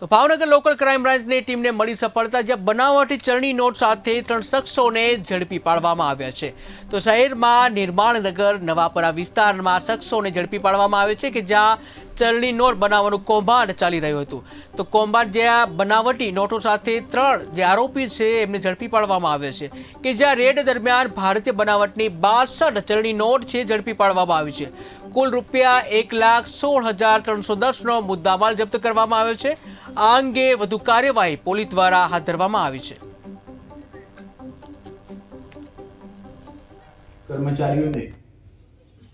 તો Bhavnagar local crime બ્રાન્ચની ટીમને મળી સફળતા જ્યાં બનાવટી ચરણી નોટ સાથે ત્રણ શખ્સોને ઝડપી પાડવામાં આવ્યા છે. તો શહેરમાં નિર્માણનગર, નવાપરા વિસ્તારમાં શખ્સોને ઝડપી પાડવામાં આવે છે કે જ્યાં ચરણી નોટ બનાવવાનું કૌભાંડ ચાલી રહ્યું હતું. તો કૌભાંડ જ્યાં બનાવટી નોટો સાથે ત્રણ જે આરોપી છે એમને ઝડપી પાડવામાં આવે છે. કે જ્યાં રેડ દરમિયાન ભારતીય બનાવટની બાસઠ ચરણી નોટ છે ઝડપી પાડવામાં આવી છે. કુલ રૂપિયા એક લાખ સોળ હજાર ત્રણસો દસનો મુદ્દામાલ જપ્ત કરવામાં આવ્યો છે. આ અંગે વધુ કાર્યવાહી પોલીસ દ્વારા હાથ ધરવામાં આવી છે. કર્મચારીઓને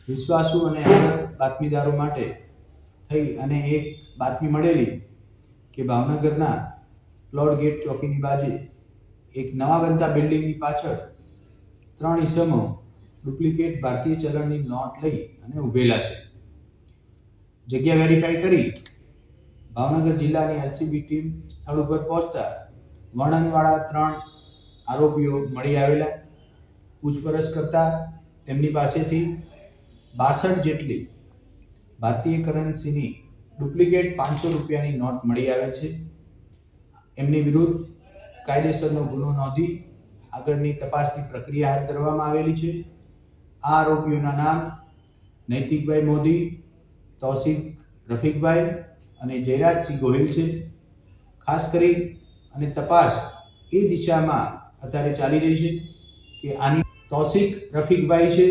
વિશ્વાસુ અને બાતમીદારો માટે થઈ અને એક બાતમી મળેલી કે ભાવનગરના પ્લોટ ગેટ ચોકીની બાજુ એક નવા બનતા બિલ્ડિંગની પાછળ ત્રણ ઈસમો ડુપ્લિકેટ ભારતીય ચલણની નોટ લઈ અને ઊભેલા છે. જગ્યા વેરીફાઈ કરી ભાવનગર જિલ્લાની આરસીબી ટીમ સ્થળ ઉપર પહોંચતા વર્ણનવાળા ત્રણ આરોપીઓ મળી આવેલા. પૂછપરછ કરતા તેમની પાસેથી બાસઠ જેટલી ભારતીય કરન્સીની ડુપ્લિકેટ પાંચસો રૂપિયાની નોટ મળી આવે છે. એમની વિરુદ્ધ કાયદેસરનો ગુનો નોંધી આગળની તપાસની પ્રક્રિયા હાથ ધરવામાં આવેલી છે. આ આરોપીઓના નામ નૈતિકભાઈ મોદી તૌસિક રફીકભાઈ અને જયરાજસિંહ ગોહિલ છે. ખાસ કરી અને તપાસ એ દિશામાં અત્યારે ચાલી રહી છે કે આની તૌસિક રફીકભાઈ છે,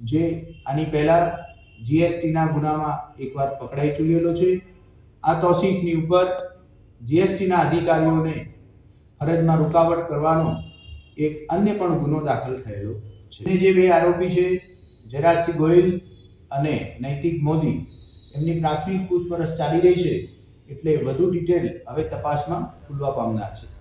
જે આની પહેલાં જીએસટીના ગુનામાં એકવાર પકડાઈ ચૂકેલો છે. આ તૌસિકની ઉપર જીએસટીના અધિકારીઓને ફરજમાં રૂકાવટ કરવાનો એક અન્ય પણ ગુનો દાખલ થયેલો છે. જે બે આરોપી છે, જયરાજસિંહ ગોહિલ અને નૈતિક મોદી એમની પ્રાથમિક પૂછપરછ ચાલી રહી છે એટલે વધુ ડિટેલ હવે તપાસમાં ખુલવા પામનાર છે.